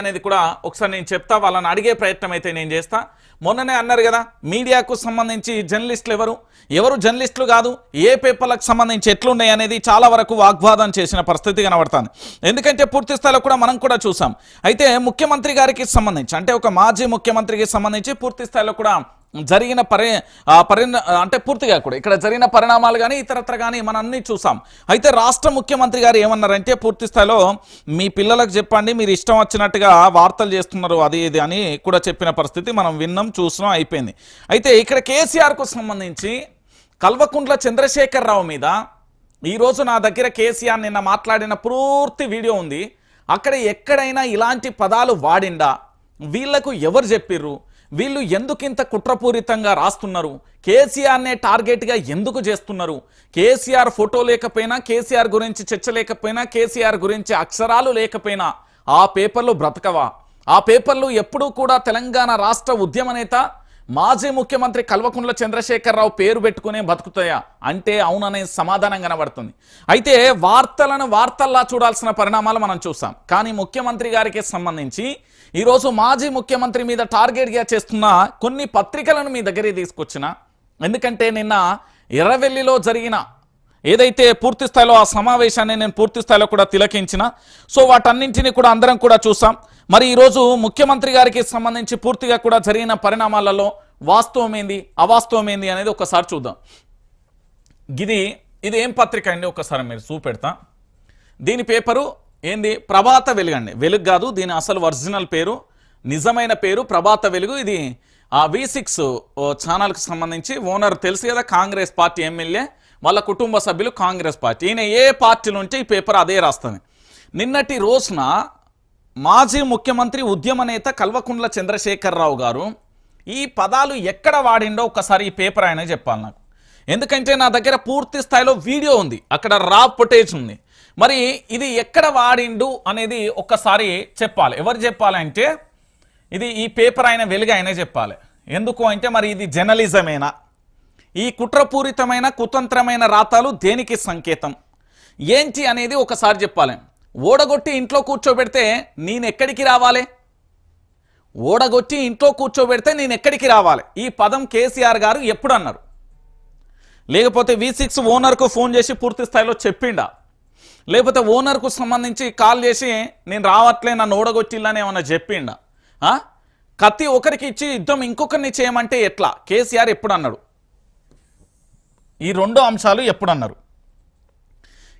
అనేది కూడా ఒకసారి నేను చెప్తా వాళ్ళని అడిగే ప్రయత్నం అయితే నేను చేస్తా. మొన్ననే అన్నారు కదా మీడియాకు సంబంధించి జర్నలిస్టులు ఎవరు? ఎవరు జర్నలిస్టులు కాదు ఏ పేపర్లకు సంబంధించి ఎట్లున్నాయి అనేది చాలా వరకు వాగ్వాదం చేసిన పరిస్థితి కనబడుతుంది. ఎందుకంటే పూర్తి స్థాయిలో కూడా మనం కూడా చూసాం. అయితే ముఖ్యమంత్రి గారికి సంబంధించి అంటే ఒక మాజీ ముఖ్యమంత్రికి సంబంధించి పూర్తి స్థాయిలో కూడా జరిగిన పరి ఆ పరిణ అంటే పూర్తిగా కూడా ఇక్కడ జరిగిన పరిణామాలు కానీ ఇతరత్ర కానీ మనం అన్ని చూసాం. అయితే రాష్ట్ర ముఖ్యమంత్రి గారు ఏమన్నారంటే పూర్తి స్థాయిలో మీ పిల్లలకు చెప్పండి మీరు ఇష్టం వచ్చినట్టుగా వార్తలు చేస్తున్నారు అది ఇది అని కూడా చెప్పిన పరిస్థితి మనం విన్నాం చూసినాం అయిపోయింది. అయితే ఇక్కడ కేసీఆర్కు సంబంధించి కల్వకుంట్ల చంద్రశేఖరరావు మీద ఈరోజు నా దగ్గర కేసీఆర్ నిన్న మాట్లాడిన పూర్తి వీడియో ఉంది. అక్కడ ఎక్కడైనా ఇలాంటి పదాలు వాడిండా? వీళ్ళకు ఎవరు చెప్పిర్రు? వీళ్ళు ఎందుకింత కుట్రపూరితంగా రాస్తున్నారు? కేసీఆర్నే టార్గెట్గా ఎందుకు చేస్తున్నారు? కేసీఆర్ ఫోటో లేకపోయినా కేసీఆర్ గురించి చర్చ లేకపోయినా కేసీఆర్ గురించి అక్షరాలు లేకపోయినా ఆ పేపర్లు బ్రతకవా? ఆ పేపర్లు ఎప్పుడూ కూడా తెలంగాణ రాష్ట్ర ఉద్యమ నేత మాజీ ముఖ్యమంత్రి కల్వకుంట్ల చంద్రశేఖరరావు పేరు పెట్టుకునే బతుకుతాయా? అంటే అవుననే సమాధానం కనబడుతుంది. అయితే వార్తలను వార్తల్లా చూడాల్సిన పరిణామాలు మనం చూసాం. కానీ ముఖ్యమంత్రి గారికి సంబంధించి ఈరోజు మాజీ ముఖ్యమంత్రి మీద టార్గెట్గా చేస్తున్న కొన్ని పత్రికలను మీ దగ్గరే తీసుకొచ్చిన. ఎందుకంటే నిన్న ఎర్రవెల్లిలో జరిగిన ఏదైతే పూర్తి స్థాయిలో ఆ సమావేశాన్ని నేను పూర్తి స్థాయిలో కూడా తిలకించిన. సో వాటన్నింటినీ కూడా అందరం కూడా చూసాం. మరి ఈరోజు ముఖ్యమంత్రి గారికి సంబంధించి పూర్తిగా కూడా జరిగిన పరిణామాలలో వాస్తవం ఏంది అవాస్తవం ఏంది అనేది ఒకసారి చూద్దాం. ఇది ఇది ఏం పత్రిక అండి? ఒకసారి మీరు చూపెడతా. దీని పేపరు ఏంది? ప్రభాత వెలుగు అండి వెలుగు కాదు దీని అసలు ఒరిజినల్ పేరు నిజమైన పేరు ప్రభాత వెలుగు. ఇది ఆ వి సిక్స్ ఛానల్కి సంబంధించి ఓనర్ తెలుసు కదా కాంగ్రెస్ పార్టీ ఎమ్మెల్యే వాళ్ళ కుటుంబ సభ్యులు కాంగ్రెస్ పార్టీ. ఈయన ఏ పార్టీ ఉంటే ఈ పేపర్ అదే రాస్తుంది. నిన్నటి రోజున మాజీ ముఖ్యమంత్రి ఉద్యమ నేత కల్వకుంట్ల చంద్రశేఖరరావు గారు ఈ పదాలు ఎక్కడ వాడిండో ఒకసారి ఈ పేపర్ ఆయన చెప్పాలి నాకు. ఎందుకంటే నా దగ్గర పూర్తి స్థాయిలో వీడియో ఉంది. అక్కడ రా ఫుటేజ్ ఉంది. మరి ఇది ఎక్కడ వాడిండు అనేది ఒక్కసారి చెప్పాలి. ఎవరు చెప్పాలంటే ఇది ఈ పేపర్ ఆయన వెలుగు ఆయనే చెప్పాలి. ఎందుకు అంటే మరి ఇది జర్నలిజమేనా. ఈ కుట్రపూరితమైన కుతంత్రమైన రాతాలు దేనికి సంకేతం? ఏంటి అనేది ఒకసారి చెప్పాలి. ఓడగొట్టి ఇంట్లో కూర్చోబెడితే నేను ఎక్కడికి రావాలి? ఓడగొట్టి ఇంట్లో కూర్చోబెడితే నేను ఎక్కడికి రావాలి? ఈ పదం కేసీఆర్ గారు ఎప్పుడు అన్నారు లేకపోతే వి సిక్స్ ఓనర్కు ఫోన్ చేసి పూర్తి స్థాయిలో చెప్పిండా? లేకపోతే ఓనర్కు సంబంధించి కాల్ చేసి నేను రావట్లే నన్ను ఓడగొట్టిల్లని ఏమన్నా చెప్పిండా? కత్తి ఒకరికి ఇచ్చి యుద్ధం ఇంకొకరిని చేయమంటే ఎట్లా? కేసీఆర్ ఎప్పుడు అన్నాడు ఈ రెండు అంశాలు ఎప్పుడు అన్నారు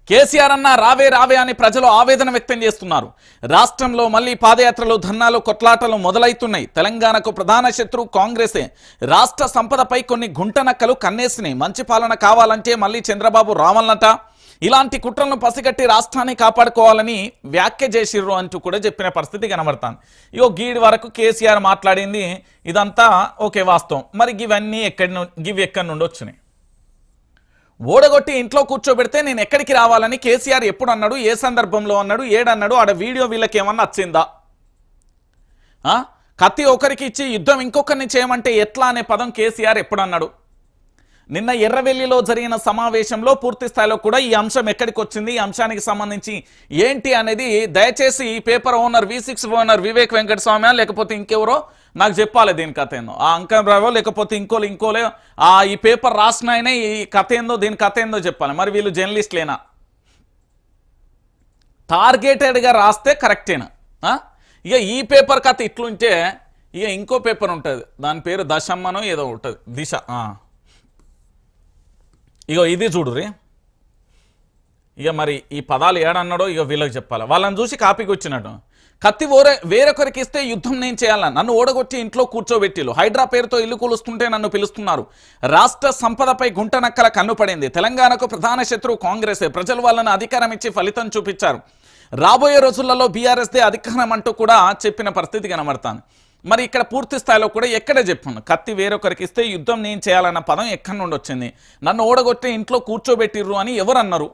కేసీఆర్ అన్న రావే రావే అని ప్రజలు ఆవేదన వ్యక్తం చేస్తున్నారు. రాష్ట్రంలో మళ్ళీ పాదయాత్రలు ధర్నాలు కొట్లాటలు మొదలైతున్నాయి తెలంగాణకు ప్రధాన శత్రువు కాంగ్రెసే. రాష్ట్ర సంపదపై కొన్ని గుంటనక్కలు కన్నేసినాయి. మంచి పాలన కావాలంటే మళ్ళీ చంద్రబాబు రావాలన్నట. ఇలాంటి కుట్రలను పసిగట్టి రాష్ట్రాన్ని కాపాడుకోవాలని వ్యాఖ్య చేసిర్రు అంటూ కూడా చెప్పిన పరిస్థితి కనబడతాను ఇగో గీడి వరకు కేసీఆర్ మాట్లాడింది ఇదంతా ఓకే వాస్తవం. మరి ఇవన్నీ ఎక్కడి గివి ఎక్కడి నుండి వచ్చినాయి? ఓడగొట్టి ఇంట్లో కూర్చోబెడితే నేను ఎక్కడికి రావాలని కేసీఆర్ ఎప్పుడు అన్నాడు ఏ సందర్భంలో అన్నాడు ఏడన్నాడు ఆడ వీడియో వీళ్ళకి ఏమన్నా వచ్చిందా కత్తి ఒకరికి ఇచ్చి యుద్ధం ఇంకొకరిని చేయమంటే ఎట్లా అనే పదం కేసీఆర్ ఎప్పుడు అన్నాడు? నిన్న ఎర్రవెల్లిలో జరిగిన సమావేశంలో పూర్తి స్థాయిలో కూడా ఈ అంశం ఎక్కడికి వచ్చింది ఈ అంశానికి సంబంధించి ఏంటి అనేది దయచేసి ఈ paper owner V six owner Vivek Venkataswamy లేకపోతే ఇంకెవరో నాకు చెప్పాలి దీని కథ ఏందో. ఆ అంకం రావో లేకపోతే ఇంకోలు ఇంకోలే ఆ ఈ పేపర్ రాసిన ఆయనే ఈ కథ ఏందో దీని కథ ఏందో చెప్పాలి. మరి వీళ్ళు జర్నలిస్ట్లేనా? టార్గెటెడ్గా రాస్తే కరెక్టేనా? ఇక ఈ పేపర్ కథ ఇట్లుంటే ఇక ఇంకో పేపర్ ఉంటుంది. దాని పేరు దశమ్మనో ఏదో ఉంటుంది. దిశ ఇగో ఇది చూడురి ఇక మరి ఈ పదాలు ఏడన్నాడో ఇక వీళ్ళకి చెప్పాలి. వాళ్ళని చూసి కాపీకి వచ్చినట్టు. కత్తి ఓరే వేరొకరికి ఇస్తే యుద్ధం నేను చేయాలా? నన్ను ఓడగొట్టి ఇంట్లో కూర్చోబెట్టిలు హైడ్రా పేరుతో ఇల్లు కూలుస్తుంటే నన్ను పిలుస్తున్నారు. రాష్ట్ర సంపదపై గుంటనక్కల కన్నుపడింది తెలంగాణకు ప్రధాన శత్రువు కాంగ్రెసే. ప్రజలు వాళ్ళను అధికారం ఇచ్చి ఫలితం చూపించారు. రాబోయే రోజులలో బీఆర్ఎస్దే అధికారం అంటూ కూడా చెప్పిన పరిస్థితి కనబడతాను మరి ఇక్కడ పూర్తి స్థాయిలో కూడా ఎక్కడ చెప్పాను? కత్తి వేరొకరికి ఇస్తే యుద్ధం నేను చేయాలన్న పదం ఎక్కడి నుండి వచ్చింది? నన్ను ఓడగొట్టి ఇంట్లో కూర్చోబెట్టిర్రు అని ఎవరు అన్నారు?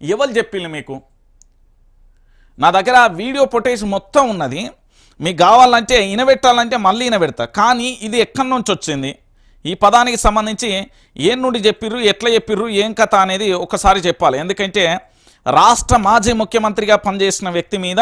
ఎవరు చెప్పింది మీకు? నా దగ్గర వీడియో ఫుటేజ్ మొత్తం ఉన్నది. మీకు కావాలంటే ఇనబెట్టాలంటే మళ్ళీ ఇనబెడతా. కానీ ఇది ఎక్కడి నుంచి వచ్చింది? ఈ పదానికి సంబంధించి ఏం నుండి చెప్పిర్రు ఎట్లా చెప్పిర్రు ఏం కథ అనేది ఒకసారి చెప్పాలి. ఎందుకంటే రాష్ట్ర మాజీ ముఖ్యమంత్రిగా పనిచేసిన వ్యక్తి మీద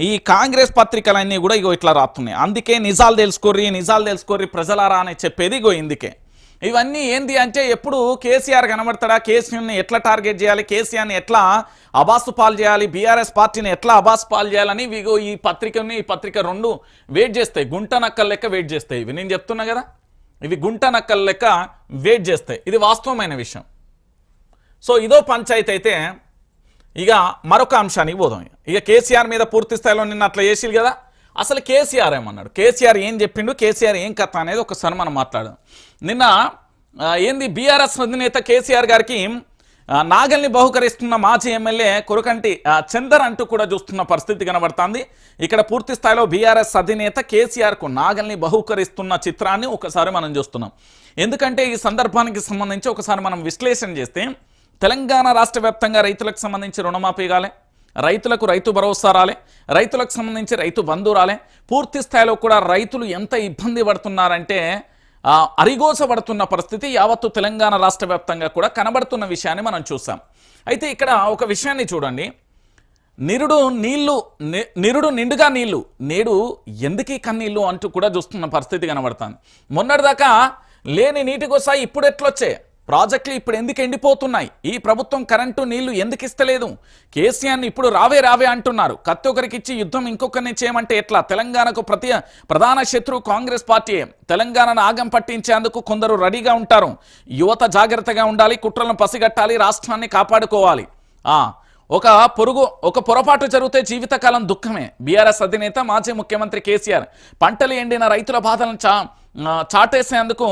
ఈ కాంగ్రెస్ పత్రికలన్నీ కూడా ఇగో ఇట్లా రాస్తున్నాయి అందుకే నిజాలు తెలుసుకోర్రి నిజాలు తెలుసుకోర్రి ప్రజలారా అని చెప్పేది ఇగో ఇందుకే. ఇవన్నీ ఏంది అంటే ఎప్పుడు కేసీఆర్ కనబడతాడా? కేసీఆర్ని ఎట్లా టార్గెట్ చేయాలి? కేసీఆర్ని ఎట్లా అబాసు పాలు చేయాలి? బీఆర్ఎస్ పార్టీని ఎట్లా అబాసు పాలు చేయాలని ఇగో ఈ పత్రికని ఈ పత్రిక రెండు వెయిట్ చేస్తాయి. గుంట నక్కల లెక్క వెయిట్ చేస్తాయి. ఇవి నేను చెప్తున్నా కదా? ఇవి గుంట నక్కల లెక్క వెయిట్ చేస్తాయి. ఇది వాస్తవమైన విషయం. సో ఇదో పంచాయతీ అయితే ఇక మరొక అంశానికి పోదాం. ఇక. కేసీఆర్ మీద పూర్తి స్థాయిలో నిన్న అట్లా చేసిరు కదా. అసలు కేసీఆర్ ఏమన్నాడు? కేసీఆర్ ఏం చెప్పిండు? కేసీఆర్ ఏం కథ అనేది ఒకసారి మనం మాట్లాడదాం. నిన్న ఏంది బీఆర్ఎస్ అధినేత కేసీఆర్ గారికి నాగల్ని బహుకరిస్తున్న మాజీ ఎమ్మెల్యే కొరకంటి చందర్ అంటూ కూడా చూస్తున్న పరిస్థితి కనబడుతుంది. ఇక్కడ పూర్తి స్థాయిలో బీఆర్ఎస్ అధినేత కేసీఆర్కు నాగల్ని బహుకరిస్తున్న చిత్రాన్ని ఒకసారి మనం చూస్తున్నాం. ఎందుకంటే ఈ సందర్భానికి సంబంధించి ఒకసారి మనం విశ్లేషణ చేస్తే తెలంగాణ రాష్ట్ర వ్యాప్తంగా రైతులకు సంబంధించి రుణమాఫీ కాలే రైతులకు రైతు భరోసా రాలే రైతులకు సంబంధించి రైతు బంధు రాలే పూర్తి స్థాయిలో కూడా రైతులు ఎంత ఇబ్బంది పడుతున్నారంటే అరిగోసబడుతున్న అరిగోసపడుతున్న పరిస్థితి యావత్తు తెలంగాణ రాష్ట్ర వ్యాప్తంగా కూడా కనబడుతున్న విషయాన్ని మనం చూసాం. అయితే ఇక్కడ ఒక విషయాన్ని చూడండి. నిరుడు నీళ్ళు ని- నిరుడు నిండుగా నీళ్ళు నేడు ఎందుకీ కన్నీళ్ళు అంటూ కూడా చూస్తున్న పరిస్థితి కనబడుతుంది. మొన్నటిదాకా లేని నీటి కోసం ఇప్పుడు ఎట్లొచ్చే ప్రాజెక్టులు ఇప్పుడు ఎందుకు ఎండిపోతున్నాయి? ఈ ప్రభుత్వం కరెంటు నీళ్ళు ఎందుకు ఇస్తలేదు? కేసీఆర్ని ఇప్పుడు రావే రావే అంటున్నారు. కత్తి ఒకరికి ఇచ్చి యుద్ధం ఇంకొకరిని చేయమంటే ఎట్లా? తెలంగాణకు ప్రతి ప్రధాన శత్రువు కాంగ్రెస్ పార్టీ తెలంగాణను ఆగం పట్టించేందుకు కొందరు రెడీగా ఉంటారు. యువత జాగ్రత్తగా ఉండాలి కుట్రలను పసిగట్టాలి రాష్ట్రాన్ని కాపాడుకోవాలి. ఆ ఒక పొరుగు ఒక పొరపాటు జరిగితే జీవితకాలం దుఃఖమే. బీఆర్ఎస్ అధినేత మాజీ ముఖ్యమంత్రి కేసీఆర్ పంటలు ఎండిన రైతుల బాధలను చా చాటేసేందుకు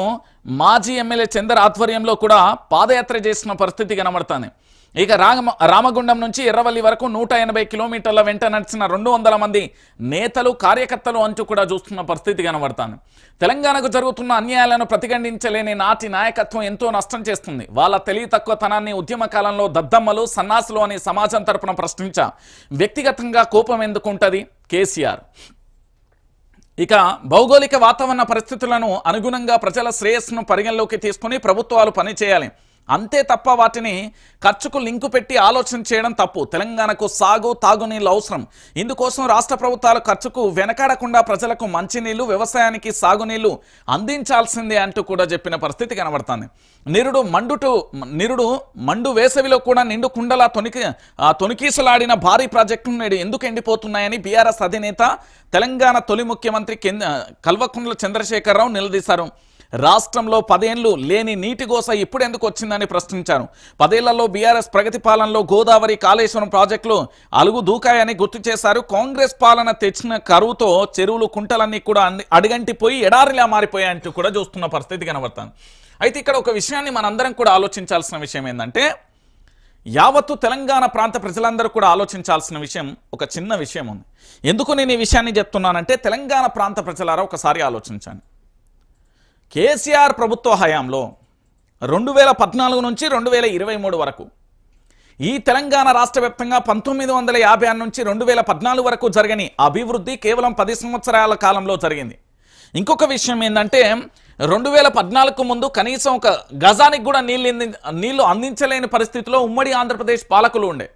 మాజీ ఎమ్మెల్యే చందర్ ఆధ్వర్యంలో కూడా పాదయాత్ర చేసిన పరిస్థితి కనబడుతుంది. ఇక రామ రామగుండం నుంచి ఎర్రవల్లి వరకు నూట ఎనభై కిలోమీటర్ల వెంట నడిచిన రెండు వందల మంది నేతలు కార్యకర్తలు అంటూ కూడా చూస్తున్న పరిస్థితి కనబడతాను. తెలంగాణకు జరుగుతున్న అన్యాయాలను ప్రతిఘటించలేని నాటి నాయకత్వం ఎంతో నష్టం చేస్తుంది. వాళ్ళ తెలివి తక్కువతనాన్ని ఉద్యమ కాలంలో దద్దమ్మలు సన్నాసులు అని సమాజం తరపున ప్రశ్నించా. వ్యక్తిగతంగా కోపం ఎందుకుంటుంది? కేసీఆర్. ఇక భౌగోళిక వాతావరణ పరిస్థితులను అనుగుణంగా ప్రజల శ్రేయస్సును పరిగణలోకి తీసుకుని ప్రభుత్వాలు పనిచేయాలి. అంతే తప్ప వాటిని ఖర్చుకు లింకు పెట్టి ఆలోచన చేయడం తప్పు. తెలంగాణకు సాగు తాగునీళ్ళు అవసరం. ఇందుకోసం రాష్ట్ర ప్రభుత్వాలు ఖర్చుకు వెనకాడకుండా ప్రజలకు మంచినీళ్ళు వ్యవసాయానికి సాగునీళ్ళు అందించాల్సిందే అంటూ కూడా చెప్పిన పరిస్థితి కనబడుతుంది. నిరుడు మండుటు నిరుడు మండు వేసవిలో కూడా నిండు కుండలా తొనికి తొనికీసలాడిన భారీ ప్రాజెక్టులు నేడు ఎందుకు ఎండిపోతున్నాయని బీఆర్ఎస్ అధినేత తెలంగాణ తొలి ముఖ్యమంత్రి కింద కల్వకుంట్ల చంద్రశేఖరరావు నిలదీశారు. రాష్ట్రంలో పదేళ్ళు లేని నీటి గోస ఇప్పుడు ఎందుకు వచ్చిందని ప్రశ్నించాను పదేళ్ళలో బీఆర్ఎస్ ప్రగతి పాలనలో గోదావరి కాళేశ్వరం ప్రాజెక్టులు అలుగు దూకాయని గుర్తు చేశారు. కాంగ్రెస్ పాలన తెచ్చిన కరువుతో చెరువులు కుంటలన్నీ కూడా అడిగంటిపోయి అడుగంటిపోయి ఎడారిలా మారిపోయాయంటూ కూడా చూస్తున్న పరిస్థితి కనబడతాను అయితే ఇక్కడ ఒక విషయాన్ని మనందరం కూడా ఆలోచించాల్సిన విషయం ఏంటంటే యావత్తు తెలంగాణ ప్రాంత ప్రజలందరూ కూడా ఆలోచించాల్సిన విషయం ఒక చిన్న విషయం ఉంది. ఎందుకు నేను ఈ విషయాన్ని చెప్తున్నానంటే తెలంగాణ ప్రాంత ప్రజలారా ఒకసారి ఆలోచించాను కేసీఆర్ ప్రభుత్వ హయాంలో రెండు వేల పద్నాలుగు నుంచి రెండు వేల ఇరవై మూడు వరకు ఈ తెలంగాణ రాష్ట్ర వ్యాప్తంగా పంతొమ్మిది వందల యాభై ఆరు నుంచి రెండు వేల పద్నాలుగు వరకు జరగని అభివృద్ధి కేవలం పది సంవత్సరాల కాలంలో జరిగింది. ఇంకొక విషయం ఏంటంటే రెండు వేల పద్నాలుగు ముందు కనీసం ఒక గజానికి కూడా నీళ్ళు అంది- నీళ్ళు అందించలేని పరిస్థితిలో ఉమ్మడి ఆంధ్రప్రదేశ్ పాలకులు ఉండే.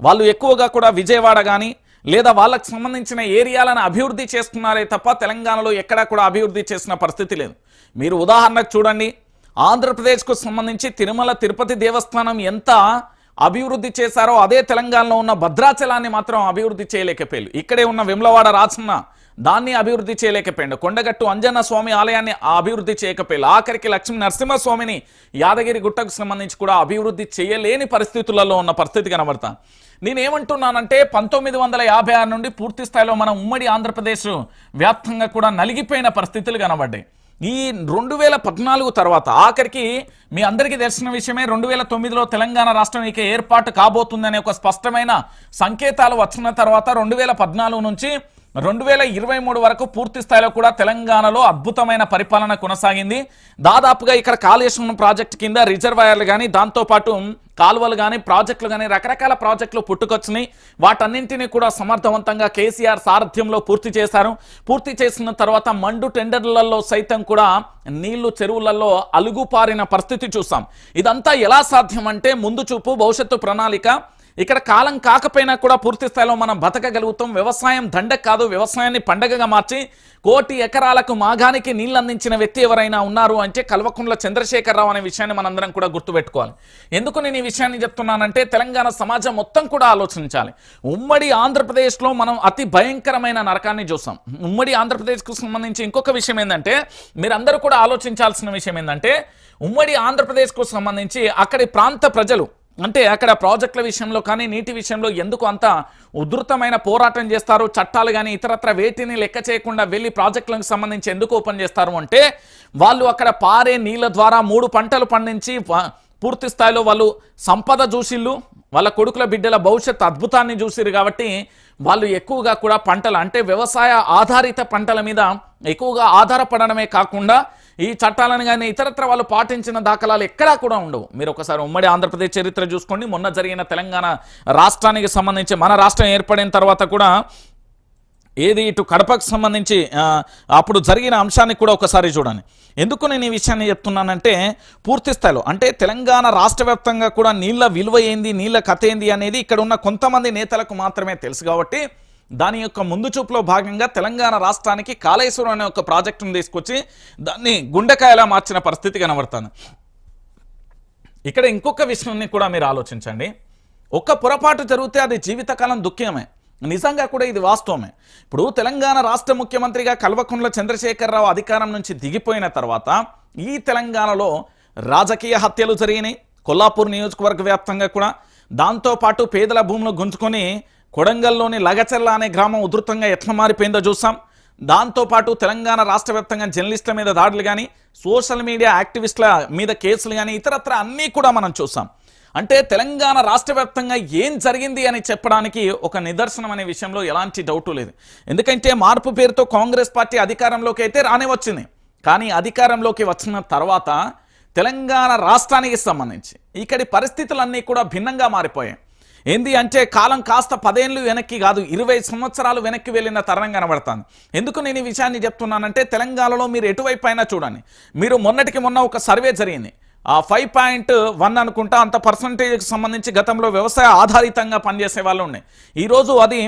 వాళ్ళు ఎక్కువగా కూడా విజయవాడ కానీ లేదా వాళ్ళకు సంబంధించిన ఏరియాలను అభివృద్ధి చేస్తున్నారే తప్ప తెలంగాణలో ఎక్కడా కూడా అభివృద్ధి చేసిన పరిస్థితి లేదు. మీరు ఉదాహరణకు చూడండి. ఆంధ్రప్రదేశ్కు సంబంధించి తిరుమల తిరుపతి దేవస్థానం ఎంత అభివృద్ధి చేశారో అదే తెలంగాణలో ఉన్న భద్రాచలాన్ని మాత్రం అభివృద్ధి చేయలేకపోయారు. ఇక్కడే ఉన్న విమలవాడ రాసిన దాన్ని అభివృద్ధి చేయలేకపోయాడు కొండగట్టు అంజన్న స్వామి ఆలయాన్ని అభివృద్ధి చేయకపోయారు. ఆఖరికి లక్ష్మీ నరసింహస్వామిని యాదగిరి గుట్టకు సంబంధించి కూడా అభివృద్ధి చేయలేని పరిస్థితులలో ఉన్న పరిస్థితి కనబడతా. నేనేమంటున్నానంటే పంతొమ్మిది వందల యాభై ఆరు నుండి పూర్తి స్థాయిలో మన ఉమ్మడి ఆంధ్రప్రదేశ్ వ్యాప్తంగా కూడా నలిగిపోయిన పరిస్థితులు కనబడ్డాయి. ఈ రెండు వేల పద్నాలుగు తర్వాత ఆఖరికి మీ అందరికీ తెలిసిన విషయమే రెండు వేల తొమ్మిదిలో తెలంగాణ రాష్ట్రం ఇక ఏర్పాటు కాబోతుందనే ఒక స్పష్టమైన సంకేతాలు వచ్చిన తర్వాత రెండు వేల పద్నాలుగు నుంచి రెండు వేల ఇరవై మూడు వరకు పూర్తి స్థాయిలో కూడా తెలంగాణలో అద్భుతమైన పరిపాలన కొనసాగింది. దాదాపుగా ఇక్కడ కాళేశ్వరం ప్రాజెక్టు కింద రిజర్వాయర్లు కానీ దాంతోపాటు కాలువలు కానీ ప్రాజెక్టులు కానీ రకరకాల ప్రాజెక్టులు పుట్టుకొచ్చినాయి. వాటన్నింటినీ కూడా సమర్థవంతంగా కేసీఆర్ సారథ్యంలో పూర్తి చేశారు. పూర్తి చేసిన తర్వాత మండు టెండర్లలో సైతం కూడా నీళ్ళు చెరువులలో అలుగుపారిన పరిస్థితి చూసాం. ఇదంతా ఎలా సాధ్యం అంటే ముందు చూపు భవిష్యత్తు ప్రణాళిక ఇక్కడ కాలం కాకపోయినా కూడా పూర్తి స్థాయిలో మనం బతకగలుగుతాం. వ్యవసాయం దండక కాదు. వ్యవసాయాన్ని పండగగా మార్చి కోటి ఎకరాలకు మాగానికి నీళ్ళు అందించిన వ్యక్తి ఎవరైనా ఉన్నారు అంటే కల్వకుంట్ల చంద్రశేఖరరావు అనే విషయాన్ని మనందరం కూడా గుర్తుపెట్టుకోవాలి. ఎందుకు నేను ఈ విషయాన్ని చెప్తున్నానంటే తెలంగాణ సమాజం మొత్తం కూడా ఆలోచించాలి. ఉమ్మడి ఆంధ్రప్రదేశ్లో మనం అతి భయంకరమైన నరకాన్ని చూసాం ఉమ్మడి ఆంధ్రప్రదేశ్కు సంబంధించి ఇంకొక విషయం ఏంటంటే మీరందరూ కూడా ఆలోచించాల్సిన విషయం ఏంటంటే ఉమ్మడి ఆంధ్రప్రదేశ్కు సంబంధించి అక్కడి ప్రాంత ప్రజలు అంటే అక్కడ ప్రాజెక్టుల విషయంలో కానీ నీటి విషయంలో ఎందుకు అంత ఉధృతమైన పోరాటం చేస్తారు? చట్టాలు కానీ ఇతరత్ర వేటిని లెక్క చేయకుండా వెళ్ళి ప్రాజెక్టులకు సంబంధించి ఎందుకు ఓపెన్ చేస్తారు అంటే వాళ్ళు అక్కడ పారే నీళ్ళ ద్వారా మూడు పంటలు పండించి పూర్తి స్థాయిలో వాళ్ళు సంపద చూసిళ్ళు వాళ్ళ కొడుకుల బిడ్డల భవిష్యత్ అద్భుతాన్ని చూసిరు కాబట్టి వాళ్ళు ఎక్కువగా కూడా పంటలు అంటే వ్యవసాయ ఆధారిత పంటల మీద ఎక్కువగా ఆధారపడడమే కాకుండా ఈ చట్టాలను కానీ ఇతరత్ర వాళ్ళు పాటించిన దాఖలాలు ఎక్కడా కూడా ఉండవు. మీరు ఒకసారి ఉమ్మడి ఆంధ్రప్రదేశ్ చరిత్ర చూసుకోండి. మొన్న జరిగిన తెలంగాణ రాష్ట్రానికి సంబంధించి మన రాష్ట్రం ఏర్పడిన తర్వాత కూడా ఏది ఇటు కడపకు సంబంధించి అప్పుడు జరిగిన అంశాన్ని కూడా ఒకసారి చూడండి. ఎందుకు నేను ఈ విషయాన్ని చెప్తున్నానంటే పూర్తి స్థాయిలో అంటే తెలంగాణ రాష్ట్ర కూడా నీళ్ళ విలువ ఏంది నీళ్ళ కథ ఏంది అనేది ఇక్కడ ఉన్న కొంతమంది నేతలకు మాత్రమే తెలుసు కాబట్టి దాని యొక్క ముందు చూపులో భాగంగా తెలంగాణ రాష్ట్రానికి కాళేశ్వరం అనే ఒక ప్రాజెక్టును తీసుకొచ్చి దాన్ని గుండెకాయలా మార్చిన పరిస్థితి కనబడుతుంది. ఇక్కడ ఇంకొక విషయాన్ని కూడా మీరు ఆలోచించండి. ఒక్క పొరపాటు జరిగితే అది జీవితకాలం దుఃఖమే. నిజంగా కూడా ఇది వాస్తవమే. ఇప్పుడు తెలంగాణ రాష్ట్ర ముఖ్యమంత్రిగా కల్వకుంట్ల చంద్రశేఖరరావు అధికారం నుంచి దిగిపోయిన తర్వాత ఈ తెలంగాణలో రాజకీయ హత్యలు జరిగినాయి. కొల్లాపూర్ నియోజకవర్గ వ్యాప్తంగా కూడా. దాంతోపాటు పేదల భూములు గుంజుకొని కొడంగల్లోని లగచెల్ల అనే గ్రామం ఉధృతంగా ఎట్లా మారిపోయిందో చూసాం. దాంతోపాటు తెలంగాణ రాష్ట్ర వ్యాప్తంగా జర్నలిస్టుల మీద దాడులు కానీ సోషల్ మీడియా యాక్టివిస్టుల మీద కేసులు కానీ ఇతరత్ర అన్నీ కూడా మనం చూసాం. అంటే తెలంగాణ రాష్ట్ర వ్యాప్తంగా ఏం జరిగింది అని చెప్పడానికి ఒక నిదర్శనం అనే విషయంలో ఎలాంటి డౌటు లేదు. ఎందుకంటే మార్పు పేరుతో కాంగ్రెస్ పార్టీ అధికారంలోకి అయితే రానే వచ్చింది. కానీ అధికారంలోకి వచ్చిన తర్వాత తెలంగాణ రాష్ట్రానికి సంబంధించి ఇక్కడి పరిస్థితులన్నీ కూడా భిన్నంగా మారిపోయాయి. ఏంది అంటే కాలం కాస్త పదేళ్ళు వెనక్కి కాదు ఇరవై సంవత్సరాలు వెనక్కి వెళ్ళిన తరుణం కనబడుతుంది. ఎందుకు నేను ఈ విషయాన్ని చెప్తున్నానంటే తెలంగాణలో మీరు ఎటువైపు అయినా చూడండి. మీరు మొన్నటికి మొన్న ఒక సర్వే జరిగింది. ఆ ఫైవ్ పాయింట్ వన్ అనుకుంటా అంత పర్సంటేజ్కి సంబంధించి గతంలో వ్యవసాయ ఆధారితంగా పనిచేసే వాళ్ళు ఉన్నాయి ఈరోజు అది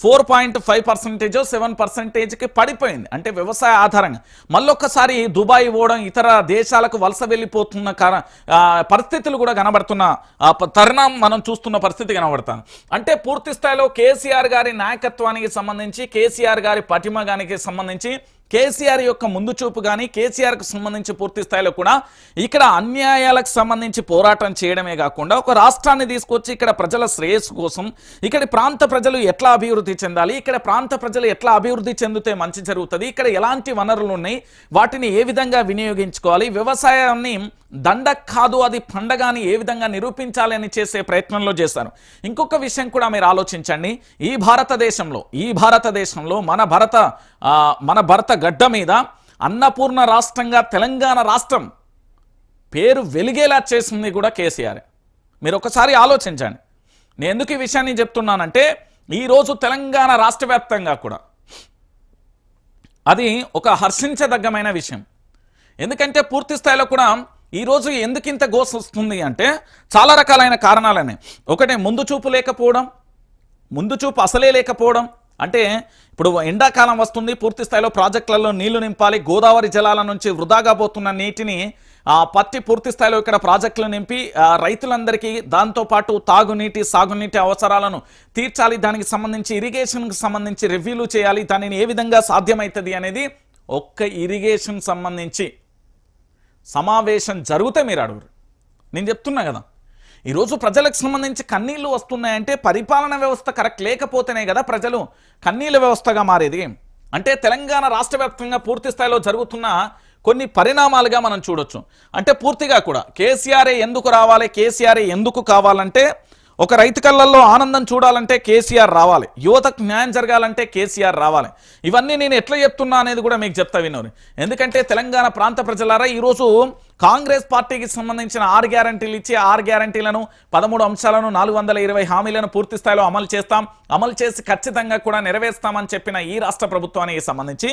four point five percentage seven పర్సెంటేజ్కి పడిపోయింది. అంటే వ్యవసాయ ఆధారంగా. మళ్ళొక్కసారి దుబాయ్ పోవడం ఇతర దేశాలకు వలస వెళ్ళిపోతున్న కార పరిస్థితులు కూడా కనబడుతున్న తరుణం మనం చూస్తున్న పరిస్థితి కనబడుతుంది. అంటే పూర్తి స్థాయిలో కేసీఆర్ గారి నాయకత్వానికి సంబంధించి కేసీఆర్ గారి పటిమగానికి సంబంధించి కేసీఆర్ యొక్క ముందు చూపు కానీ కేసీఆర్కు సంబంధించి పూర్తి స్థాయిలో కూడా ఇక్కడ అన్యాయాలకు సంబంధించి పోరాటం చేయడమే కాకుండా ఒక రాష్ట్రాన్ని తీసుకొచ్చి ఇక్కడ ప్రజల శ్రేయస్సు కోసం ఇక్కడ ప్రాంత ప్రజలు ఎట్లా అభివృద్ధి చెందాలి ఇక్కడ ప్రాంత ప్రజలు ఎట్లా అభివృద్ధి చెందితే మంచి జరుగుతుంది ఇక్కడ ఎలాంటి వనరులు ఉన్నాయి వాటిని ఏ విధంగా వినియోగించుకోవాలి వ్యవసాయాన్ని దండ కాదు అది పండగ అని ఏ విధంగా నిరూపించాలి అని చేసే ప్రయత్నంలో చేశారు. ఇంకొక విషయం కూడా మీరు ఆలోచించండి. ఈ భారతదేశంలో ఈ భారతదేశంలో మన భరత మన భరత గడ్డ మీద అన్నపూర్ణ రాష్ట్రంగా తెలంగాణ రాష్ట్రం పేరు వెలిగేలా చేసింది కూడా కేసీఆర్. మీరు ఒకసారి ఆలోచించండి. నేను ఎందుకు ఈ విషయాన్ని చెప్తున్నానంటే ఈరోజు తెలంగాణ రాష్ట్ర వ్యాప్తంగా కూడా అది ఒక హర్షించదగ్గమైన విషయం. ఎందుకంటే పూర్తి స్థాయిలో కూడా ఈరోజు ఎందుకు ఇంత గోస్ వస్తుంది అంటే చాలా రకాలైన కారణాలనే. ఒకటే ముందు చూపు లేకపోవడం ముందు చూపు అసలే లేకపోవడం. అంటే ఇప్పుడు ఎండాకాలం వస్తుంది పూర్తి స్థాయిలో ప్రాజెక్టులలో నీళ్ళు నింపాలి గోదావరి జలాల నుంచి వృధాగా పోతున్న నీటిని ఆ పత్తి పూర్తి స్థాయిలో ఇక్కడ ప్రాజెక్టులు నింపి రైతులందరికీ దాంతోపాటు తాగునీటి సాగునీటి అవసరాలను తీర్చాలి దానికి సంబంధించి ఇరిగేషన్కి సంబంధించి రివ్యూలు చేయాలి దానిని ఏ విధంగా సాధ్యమవుతుంది అనేది ఒక్క ఇరిగేషన్ సంబంధించి సమావేశం జరిగితే మీరు అడుగురు. నేను చెప్తున్నా కదా ఈరోజు ప్రజలకు సంబంధించి కన్నీళ్ళు వస్తున్నాయంటే పరిపాలన వ్యవస్థ కరెక్ట్ లేకపోతేనే కదా ప్రజలు కన్నీళ్ళ వ్యవస్థగా మారేది. అంటే తెలంగాణ రాష్ట్ర వ్యాప్తంగా పూర్తి స్థాయిలో జరుగుతున్న కొన్ని పరిణామాలుగా మనం చూడొచ్చు. అంటే పూర్తిగా కూడా కేసీఆర్ఏ ఎందుకు రావాలి కేసీఆర్ఏ ఎందుకు కావాలంటే ఒక రైతు కళ్ళల్లో ఆనందం చూడాలంటే కేసీఆర్ రావాలి. యువతకు న్యాయం జరగాలంటే కేసీఆర్ రావాలి. ఇవన్నీ నేను ఎట్లా చెప్తున్నా అనేది కూడా మీకు చెప్తా వినోరు ఎందుకంటే తెలంగాణ ప్రాంత ప్రజలారా ఈరోజు కాంగ్రెస్ పార్టీకి సంబంధించిన ఆరు గ్యారంటీలు ఇచ్చి ఆరు గ్యారంటీలను పదమూడు అంశాలను నాలుగు వందల ఇరవై హామీలను పూర్తి స్థాయిలో అమలు చేస్తాం. అమలు చేసి ఖచ్చితంగా కూడా నెరవేర్స్తామని చెప్పిన ఈ రాష్ట్ర ప్రభుత్వానికి సంబంధించి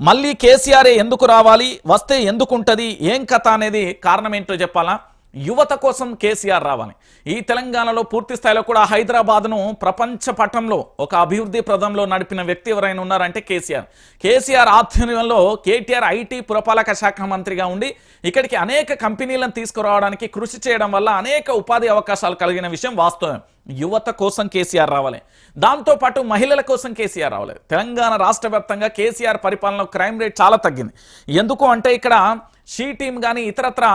మళ్ళీ కేసీఆర్ ఎందుకు రావాలి? వస్తే ఎందుకు ఉంటుంది? ఏం కథ అనేది కారణం ఏంటో చెప్పాలా? యువత కోసం కేసీఆర్ రావాలి. ఈ తెలంగాణలో పూర్తి స్థాయిలో కూడా హైదరాబాద్ను ప్రపంచ పటంలో ఒక అభివృద్ధి ప్రదంలో నడిపిన వ్యక్తి ఎవరైనా ఉన్నారంటే కేసీఆర్. కేసీఆర్ ఆధ్వర్యంలో కేటీఆర్ ఐటీ పురపాలక శాఖ మంత్రిగా ఉండి ఇక్కడికి అనేక కంపెనీలను తీసుకురావడానికి కృషి చేయడం వల్ల అనేక ఉపాధి అవకాశాలు కలిగిన విషయం వాస్తవం. యువత కోసం కేసీఆర్ రావాలి. దాంతోపాటు మహిళల కోసం కేసీఆర్ రావాలి. తెలంగాణ రాష్ట్ర వ్యాప్తంగా కేసీఆర్ పరిపాలనలో క్రైమ్ రేట్ చాలా తగ్గింది. ఎందుకు అంటే ఇక్కడ షీ టీం కానీ ఇతరత్ర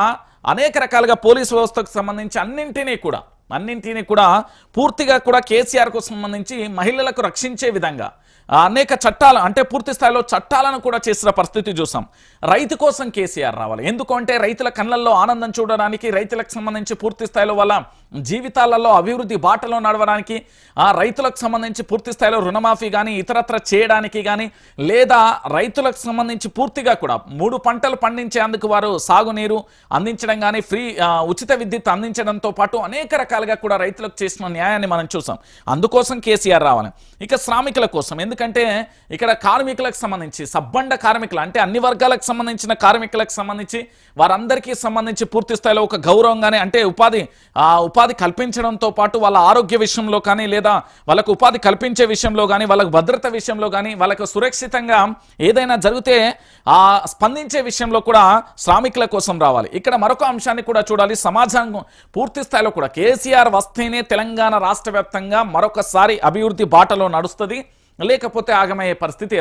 అనేక రకాలుగా పోలీస్ వ్యవస్థకు సంబంధించి అన్నింటినీ కూడా అన్నింటినీ కూడా పూర్తిగా కూడా కేసీఆర్కు సంబంధించి మహిళలకు రక్షించే విధంగా అనేక చట్టాలు అంటే పూర్తి స్థాయిలో చట్టాలను కూడా చేసిన పరిస్థితి చూసాం. రైతు కోసం కేసీఆర్ రావాలి. ఎందుకంటే రైతుల కళ్ళల్లో ఆనందం చూడడానికి రైతులకు సంబంధించి పూర్తి స్థాయిలో వాళ్ళ జీవితాలలో అభివృద్ధి బాటలో నడవడానికి ఆ రైతులకు సంబంధించి పూర్తి స్థాయిలో రుణమాఫీ కానీ ఇతరత్ర చేయడానికి కానీ లేదా రైతులకు సంబంధించి పూర్తిగా కూడా మూడు పంటలు పండించేందుకు వారు సాగునీరు అందించడం కానీ ఫ్రీ ఉచిత విద్యుత్ అందించడంతో పాటు అనేక రకాలుగా కూడా రైతులకు చేసిన న్యాయాన్ని మనం చూసాం. అందుకోసం కేసీఆర్ రావాలి. ఇక శ్రామికుల కోసం ఎందుకంటే ఇక్కడ కార్మికులకు సంబంధించి సబ్బండ కార్మికులు అంటే అన్ని వర్గాలకు సంబంధించిన కార్మికులకు సంబంధించి వారందరికీ సంబంధించి పూర్తి స్థాయిలో ఒక గౌరవంగానే అంటే ఉపాధి ఉపాధి ఉపాధి కల్పించడంతో పాటు వాళ్ళ ఆరోగ్య విషయంలో కానీ లేదా వాళ్ళకు ఉపాధి కల్పించే విషయంలో కానీ వాళ్ళకు భద్రత విషయంలో కానీ వాళ్ళకు సురక్షితంగా ఏదైనా జరిగితే ఆ స్పందించే విషయంలో కూడా శ్రామికుల కోసం రావాలి. ఇక్కడ మరొక అంశాన్ని కూడా చూడాలి. సమాజం పూర్తి స్థాయిలో కూడా కేసీఆర్ వస్తేనే తెలంగాణ రాష్ట్ర వ్యాప్తంగా మరొకసారి అభివృద్ధి బాటలో నడుస్తుంది. లేకపోతే ఆగమయ్యే పరిస్థితి